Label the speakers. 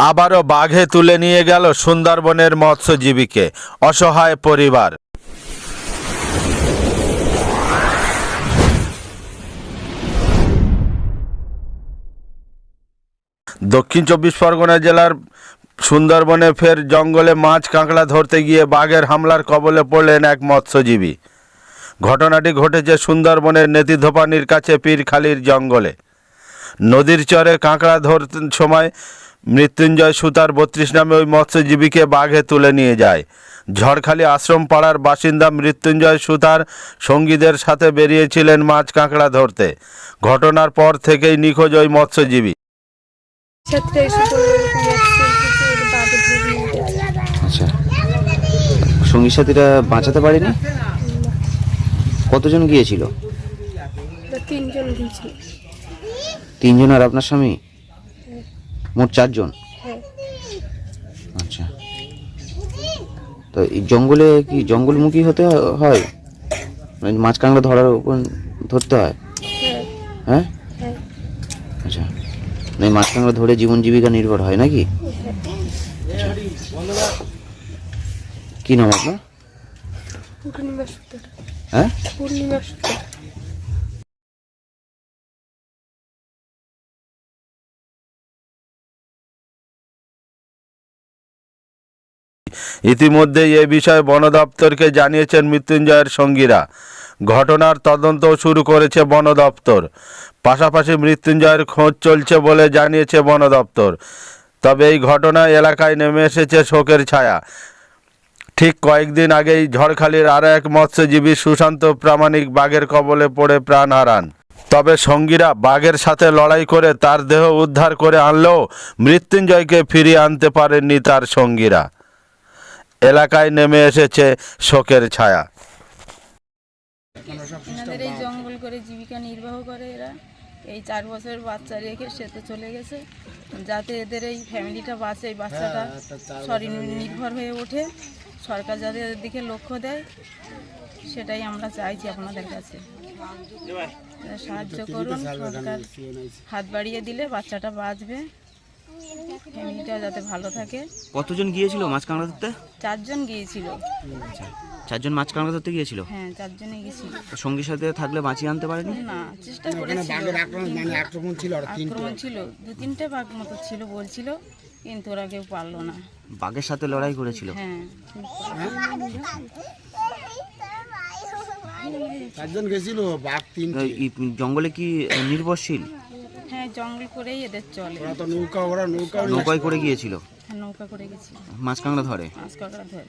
Speaker 1: আবারও বাঘে তুলে নিয়ে গেল সুন্দরবনের মৎস্যজীবীকে। অসহায় পরিবার। দক্ষিণ চব্বিশ পরগনা জেলার সুন্দরবনে ফের জঙ্গলে মাছ কাঁকড়া ধরতে গিয়ে বাঘের হামলার কবলে পড়লেন এক মৎস্যজীবী। ঘটনাটি ঘটেছে সুন্দরবনের নেতিধোপানির কাছে পীরখালির জঙ্গলে। নদীর চরে কাঁকড়া ধর সময় মৃত্যুঞ্জয় সুতার বত্রিশ নামে ওই মৎস্যজীবীকে বাঘে তুলে নিয়ে যায়। ঝড়খালি আশ্রম পাড়ার বাসিন্দা মৃত্যুঞ্জয় সুতার সঙ্গীদের সাথে বেরিয়েছিলেন মাছ কাঁকড়া ধরতে। ঘটনার পর থেকেই নিখোঁজ ওই মৎস্যজীবী।
Speaker 2: সঙ্গী সাথীরা বাঁচাতে পারেনি? কতজন গিয়েছিল?
Speaker 3: তিনজন গিয়েছিল।
Speaker 2: তিনজন আর আপনার স্বামী? মোট চারজন?
Speaker 3: হ্যাঁ।
Speaker 2: আচ্ছা। তো এই জঙ্গলে কি জঙ্গলমুখী হতে হয়? মানে মাছ কাঁকড়া ধরার উপর ধরতে হয়?
Speaker 3: হ্যাঁ।
Speaker 2: হ্যাঁ?
Speaker 3: হ্যাঁ।
Speaker 2: আচ্ছা। এই মাছ কাঁকড়া ধরে জীবন জীবিকা নির্ভর হয় নাকি? কি নাম আপনার?
Speaker 3: পূর্ণিমা সুতার।
Speaker 2: হ্যাঁ?
Speaker 3: পূর্ণিমা সুতার।
Speaker 1: ইতিমধ্যেই এ বিষয়ে বন দপ্তরকে জানিয়েছেন মৃত্যুঞ্জয়ের সঙ্গীরা। ঘটনার তদন্ত শুরু করেছে বন দপ্তর। পাশাপাশি মৃত্যুঞ্জয়ের খোঁজ চলছে বলে জানিয়েছে বন দপ্তর। তবে এই ঘটনায় এলাকায় নেমে এসেছে শোকের ছায়া। ঠিক কয়েকদিন আগেই ঝড়খালির আর এক মৎস্যজীবী সুশান্ত প্রামাণিক বাঘের কবলে পড়ে প্রাণ হারান। তবে সঙ্গীরা বাঘের সাথে লড়াই করে তার দেহ উদ্ধার করে আনলেও মৃত্যুঞ্জয়কে ফিরিয়ে আনতে পারেননি তার সঙ্গীরা। এলাকায় নেমে এসেছে শোকের ছায়া।
Speaker 4: এনাদের এই জঙ্গল করে জীবিকা নির্বাহ করে এরা। এই চার বছর বাচ্চা রেখে সে তো চলে গেছে। যাতে এদের এই ফ্যামিলিটা বাঁচে এই বাচ্চাটা স্বনির্ভর হয়ে ওঠে। সরকার যাদের দিকে লক্ষ্য দেয় সেটাই আমরা চাইছি আপনাদের কাছে। সাহায্য করুন সরকার হাত বাড়িয়ে দিলে বাচ্চাটা বাঁচবে। ফ্যামিলিটা যাতে ভালো থাকে।
Speaker 2: কতজন গিয়েছিল মাছ কাঁকড়া ধরতে?
Speaker 4: চারজন গিয়েছিল।
Speaker 2: চারজন মাছ কাঁকড়া ধরতে গিয়েছিল?
Speaker 4: হ্যাঁ চারজনে গেছিল
Speaker 2: সঙ্গীর সাথে থাকলে বাঁচিয়ে আনতে পারেনি?
Speaker 4: না চেষ্টা করেছিল।
Speaker 5: মানে আক্রমণ ছিল
Speaker 4: আক্রমণ ছিল দু তিনটে। বাঘ মতো ছিল বলছিল। কিন্তু ওরা কেউ পারল না।
Speaker 2: বাঘের সাথে লড়াই করেছিল?
Speaker 4: হ্যাঁ।
Speaker 5: চারজন গেছিল বাঘ তিন
Speaker 2: জঙ্গলে কি নির্ভরশীল?
Speaker 4: হ্যাঁ জঙ্গল করেই এদের চলে।
Speaker 5: ওরা তো নৌকা ওরা নৌকা
Speaker 2: নৌকায় করে গিয়েছিল?
Speaker 4: হ্যাঁ নৌকা করে গেছি
Speaker 2: মাছ কাঁকড়া ধরে?
Speaker 4: মাছ কাঁকড়া ধরে।